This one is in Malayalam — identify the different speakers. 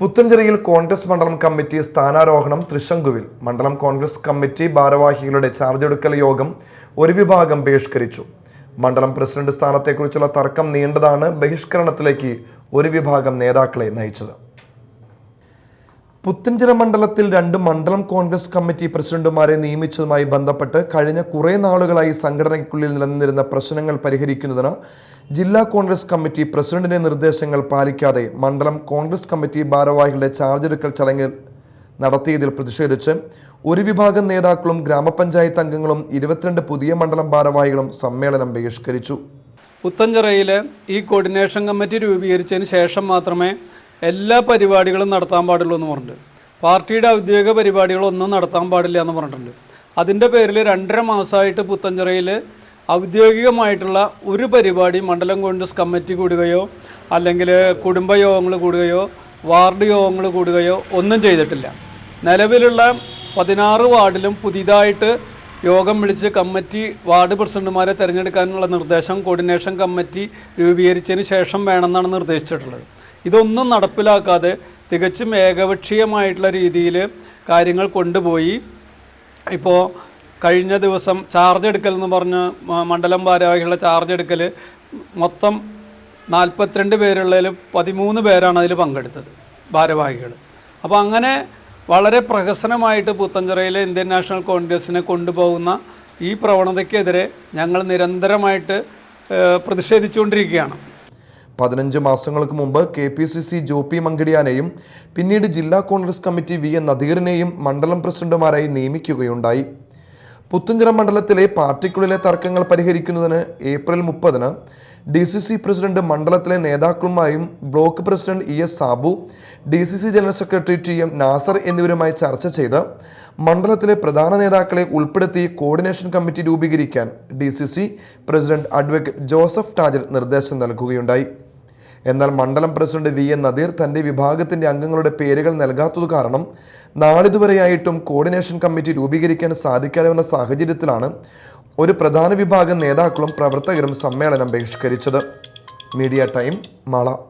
Speaker 1: പുത്തഞ്ചേരിയിൽ കോൺഗ്രസ് മണ്ഡലം കമ്മിറ്റി സ്ഥാനാരോഹണം തൃശങ്കുവിൽ. മണ്ഡലം കോൺഗ്രസ് കമ്മിറ്റി ഭാരവാഹികളുടെ ചാർജ് എടുക്കൽ യോഗം ഒരു വിഭാഗം ബഹിഷ്കരിച്ചു. മണ്ഡലം പ്രസിഡന്റ് സ്ഥാനത്തെക്കുറിച്ചുള്ള തർക്കം നീണ്ടതാണ് ബഹിഷ്കരണത്തിലേക്ക് ഒരു വിഭാഗം നേതാക്കളെ നയിച്ചത്. പുത്തഞ്ചിറ മണ്ഡലത്തിൽ രണ്ട് മണ്ഡലം കോൺഗ്രസ് കമ്മിറ്റി പ്രസിഡന്റുമാരെ നിയമിച്ചതുമായി ബന്ധപ്പെട്ട് കഴിഞ്ഞ കുറേ നാളുകളായി സംഘടനയ്ക്കുള്ളിൽ നിലനിന്നിരുന്ന പ്രശ്നങ്ങൾ പരിഹരിക്കുന്നതിന് ജില്ലാ കോൺഗ്രസ് കമ്മിറ്റി പ്രസിഡന്റിന്റെ നിർദ്ദേശങ്ങൾ പാലിക്കാതെ മണ്ഡലം കോൺഗ്രസ് കമ്മിറ്റി ഭാരവാഹികളുടെ ചാർജ് എടുക്കൽ ചടങ്ങിൽ നടത്തിയതിൽ പ്രതിഷേധിച്ച് ഒരു വിഭാഗം നേതാക്കളും ഗ്രാമപഞ്ചായത്ത് അംഗങ്ങളും ഇരുപത്തിരണ്ട് പുതിയ മണ്ഡലം ഭാരവാഹികളും സമ്മേളനം ബഹിഷ്കരിച്ചു.
Speaker 2: പുത്തഞ്ചിറയിൽ ഈ കോർഡിനേഷൻ കമ്മിറ്റി രൂപീകരിച്ചതിന് ശേഷം മാത്രമേ എല്ലാ പരിപാടികളും നടത്താൻ പാടുള്ളൂ എന്ന് പറഞ്ഞിട്ടുണ്ട്. പാർട്ടിയുടെ ഔദ്യോഗിക പരിപാടികളൊന്നും നടത്താൻ പാടില്ല എന്ന് പറഞ്ഞിട്ടുണ്ട്. അതിന്റെ പേരിൽ രണ്ടര മാസമായിട്ട് പുത്തഞ്ചിറയിൽ ഔദ്യോഗികമായിട്ടുള്ള ഒരു പരിപാടി മണ്ഡലം കോൺഗ്രസ് കമ്മിറ്റി കൂടുകയോ അല്ലെങ്കിൽ കുടുംബയോഗങ്ങൾ കൂടുകയോ വാർഡ് യോഗങ്ങൾ കൂടുകയോ ഒന്നും ചെയ്തിട്ടില്ല. നിലവിലുള്ള പതിനാറ് വാർഡിലും പുതിയതായിട്ട് യോഗം വിളിച്ച് കമ്മിറ്റി വാർഡ് പ്രസിഡന്റുമാരെ തിരഞ്ഞെടുക്കാനുള്ള നിർദ്ദേശം കോർഡിനേഷൻ കമ്മിറ്റി രൂപീകരിച്ചതിന് ശേഷം വേണമെന്നാണ് നിർദ്ദേശിച്ചിട്ടുള്ളത്. ഇതൊന്നും നടപ്പിലാക്കാതെ തികച്ചും ഏകപക്ഷീയമായിട്ടുള്ള രീതിയിൽ കാര്യങ്ങൾ കൊണ്ടുപോയി. ഇപ്പോൾ കഴിഞ്ഞ ദിവസം ചാർജ് എടുക്കൽ എന്ന് പറഞ്ഞ് മണ്ഡലം ഭാരവാഹികളുടെ ചാർജ് എടുക്കൽ മൊത്തം നാൽപ്പത്തിരണ്ട് പേരുള്ളതിൽ പതിമൂന്ന് പേരാണ് അതിൽ പങ്കെടുത്തത് ഭാരവാഹികൾ അപ്പോൾ അങ്ങനെ വളരെ പ്രഹസനമായിട്ട് പുത്തഞ്ചിറയിലെ ഇന്ത്യൻ നാഷണൽ കോൺഗ്രസിനെ കൊണ്ടുപോകുന്ന ഈ പ്രവണതയ്ക്കെതിരെ ഞങ്ങൾ നിരന്തരമായിട്ട് പ്രതിഷേധിച്ചുകൊണ്ടിരിക്കുകയാണ്.
Speaker 1: പതിനഞ്ച് മാസങ്ങൾക്ക് മുമ്പ് K P C C Joppy മങ്കടിയാനെയും പിന്നീട് ജില്ലാ കോൺഗ്രസ് കമ്മിറ്റി വി എൻ നദീറിനെയും മണ്ഡലം പ്രസിഡന്റുമാരായി നിയമിക്കുകയുണ്ടായി. പുത്തുഞ്ചിറ മണ്ഡലത്തിലെ പാർട്ടിക്കുള്ളിലെ തർക്കങ്ങൾ പരിഹരിക്കുന്നതിന് ഏപ്രിൽ മുപ്പതിന് ഡി സി സി പ്രസിഡന്റ് മണ്ഡലത്തിലെ നേതാക്കളുമായും block president E S Sabu D C C general secretary T M Nasar എന്നിവരുമായി ചർച്ച ചെയ്ത് മണ്ഡലത്തിലെ പ്രധാന നേതാക്കളെ ഉൾപ്പെടുത്തി കോർഡിനേഷൻ കമ്മിറ്റി രൂപീകരിക്കാൻ D C C president advocate Joseph Tajar നിർദ്ദേശം നൽകുകയുണ്ടായി. എന്നാൽ മണ്ഡലം പ്രസിഡന്റ് വി എൻ നദീർ തന്റെ വിഭാഗത്തിന്റെ അംഗങ്ങളുടെ പേരുകൾ നൽകാത്തത് കാരണം നാളിതുവരെയായിട്ടും കോർഡിനേഷൻ കമ്മിറ്റി രൂപീകരിക്കാൻ സാധിക്കാതെ വന്ന സാഹചര്യത്തിലാണ് ഒരു പ്രധാന വിഭാഗം നേതാക്കളും പ്രവർത്തകരും സമ്മേളനം ബഹിഷ്കരിച്ചത്. Media time Mala.